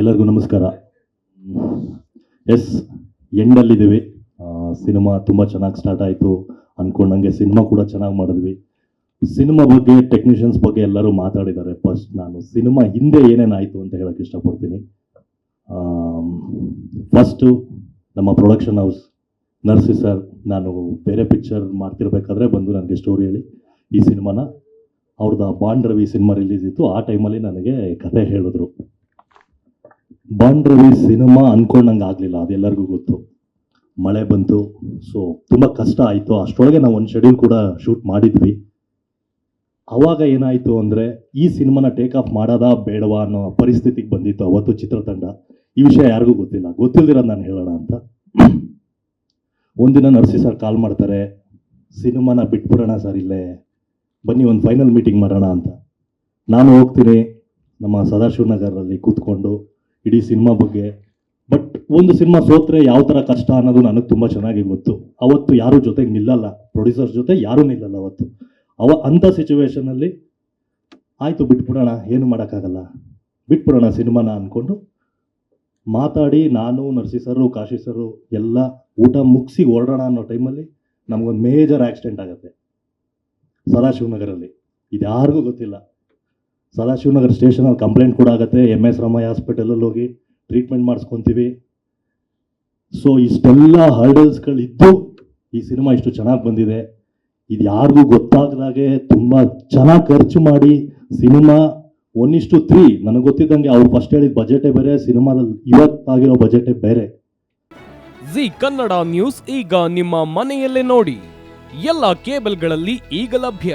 ಎಲ್ಲರಿಗೂ ನಮಸ್ಕಾರ. S, ಎಂಡಲ್ಲಿದ್ದೀವಿ. Cinema ತುಂಬ ಚೆನ್ನಾಗಿ ಸ್ಟಾರ್ಟ್ ಆಯಿತು. ಅಂದ್ಕೊಂಡಂಗೆ ಸಿನಿಮಾ ಕೂಡ ಚೆನ್ನಾಗಿ ಮಾಡಿದ್ವಿ. ಸಿನಿಮಾ ಬಗ್ಗೆ ಟೆಕ್ನಿಷಿಯನ್ಸ್ ಬಗ್ಗೆ ಎಲ್ಲರೂ ಮಾತಾಡಿದ್ದಾರೆ. ಫಸ್ಟ್ ನಾನು ಸಿನಿಮಾ ಹಿಂದೆ ಏನೇನಾಯಿತು ಅಂತ ಹೇಳಕ್ಕೆ ಇಷ್ಟಪಡ್ತೀನಿ. ಫಸ್ಟು ನಮ್ಮ ಪ್ರೊಡಕ್ಷನ್ ಹೌಸ್ ನರ್ಸಿ ಸರ್ ನಾನು ಬೇರೆ ಪಿಕ್ಚರ್ ಮಾಡ್ತಿರ್ಬೇಕಾದ್ರೆ ಬಂದು ನನಗೆ ಸ್ಟೋರಿ ಹೇಳಿ. ಈ ಸಿನಿಮಾನ ಅವ್ರದ್ದು ಬಾಂಡ್ ರವಿ ಸಿನಿಮಾ ರಿಲೀಸ್ ಇತ್ತು. ಆ ಟೈಮಲ್ಲಿ ನನಗೆ ಕತೆ ಹೇಳಿದ್ರು. ಬಾಂಡ್ ರವಿ ಸಿನಿಮಾ ಅನ್ಕೊಂಡಂಗೆ ಆಗಲಿಲ್ಲ ಅದೆಲ್ಲರಿಗೂ ಗೊತ್ತು. ಮಳೆ ಬಂತು ಸೊ ತುಂಬ ಕಷ್ಟ ಆಯಿತು. ಅಷ್ಟರೊಳಗೆ ನಾವು ಒಂದು ಶೆಡ್ಯೂಲ್ ಕೂಡ ಶೂಟ್ ಮಾಡಿದ್ವಿ. ಅವಾಗ ಏನಾಯಿತು ಅಂದರೆ, ಈ ಸಿನಿಮಾನ ಟೇಕ್ ಆಫ್ ಮಾಡೋದಾ ಬೇಡವಾ ಅನ್ನೋ ಪರಿಸ್ಥಿತಿಗೆ ಬಂದಿತ್ತು ಅವತ್ತು ಚಿತ್ರತಂಡ. ಈ ವಿಷಯ ಯಾರಿಗೂ ಗೊತ್ತಿಲ್ಲ. ಗೊತ್ತಿಲ್ಲದಿರೋದು ನಾನು ಹೇಳೋಣ ಅಂತ. ಒಂದಿನ ನರ್ಸಿ ಸರ್ ಕಾಲ್ ಮಾಡ್ತಾರೆ, ಸಿನಿಮಾನ ಬಿಟ್ಬಿಡೋಣ ಸರ್ ಇಲ್ಲೇ. ಬನ್ನಿ ಒಂದು ಫೈನಲ್ ಮೀಟಿಂಗ್ ಮಾಡೋಣ ಅಂತ. ನಾನು ಹೋಗ್ತೀನಿ, ನಮ್ಮ ಸದಾಶಿವನಗರಲ್ಲಿ ಕೂತ್ಕೊಂಡು ಇಡೀ ಸಿನಿಮಾ ಬಗ್ಗೆ. ಬಟ್ ಒಂದು ಸಿನಿಮಾ ಸೋತ್ರೆ ಯಾವ ಥರ ಕಷ್ಟ ಅನ್ನೋದು ನನಗೆ ತುಂಬ ಚೆನ್ನಾಗಿ ಗೊತ್ತು. ಅವತ್ತು ಯಾರೂ ಜೊತೆಗೆ ನಿಲ್ಲಲ್ಲ. ಪ್ರೊಡ್ಯೂಸರ್ಸ್ ಜೊತೆ ಯಾರೂ ನಿಲ್ಲಲ್ಲ ಅವತ್ತು. ಅವ ಅಂಥ ಸಿಚುವೇಶನಲ್ಲಿ ಆಯಿತು ಬಿಟ್ಬಿಡೋಣ, ಏನು ಮಾಡೋಕ್ಕಾಗಲ್ಲ. ಬಿಟ್ಬಿಡೋಣ ಸಿನಿಮಾನ ಅಂದ್ಕೊಂಡು ಮಾತಾಡಿ, ನಾನು, ನರ್ಸಿ ಸರು ಕಾಶಿ ಸರು ಎಲ್ಲ ಊಟ ಮುಗಿಸಿ ಹೊರಡೋಣ ಅನ್ನೋ ಟೈಮಲ್ಲಿ ನಮಗೊಂದು ಮೇಜರ್ ಆಕ್ಸಿಡೆಂಟ್ ಆಗುತ್ತೆ. ಸದಾಶಿವನಗರಲ್ಲಿ. ಇದು ಯಾರಿಗೂ ಗೊತ್ತಿಲ್ಲ. ಸದಾಶಿವನಗರ ಸ್ಟೇಷನಲ್ಲಿ ಕಂಪ್ಲೇಂಟ್ ಕೂಡ ಆಗುತ್ತೆ. ಎಂ ಎಸ್ ರಾಮಯ್ಯ ಹಾಸ್ಪಿಟಲಲ್ಲಿ ಹೋಗಿ ಟ್ರೀಟ್ಮೆಂಟ್ ಮಾಡಿಸ್ಕೊತೀವಿ. ಸೊ ಇಷ್ಟೆಲ್ಲ ಹರ್ಡಲ್ಸ್ಗಳಿದ್ದು ಈ ಸಿನಿಮಾ ಇಷ್ಟು ಚೆನ್ನಾಗಿ ಬಂದಿದೆ. ಇದು ಯಾರಿಗೂ ಗೊತ್ತಾಗದಾಗೆ ತುಂಬ ಚೆನ್ನಾಗಿ ಖರ್ಚು ಮಾಡಿ ಸಿನಿಮಾ ಒನ್ ಇಷ್ಟು ತ್ರೀ ನನಗೆ ಗೊತ್ತಿದ್ದಂಗೆ ಅವ್ರು ಫಸ್ಟ್ ಹೇಳಿದ ಬಜೆಟೇ ಬೇರೆ, ಸಿನಿಮಾದಲ್ಲಿ ಇವತ್ತಾಗಿರೋ ಬಜೆಟೇ ಬೇರೆ. ಜಿ ಕನ್ನಡ ನ್ಯೂಸ್ ಈಗ ನಿಮ್ಮ ಮನೆಯಲ್ಲೇ ನೋಡಿ. ಎಲ್ಲ ಕೇಬಲ್ಗಳಲ್ಲಿ ಈಗ ಲಭ್ಯ.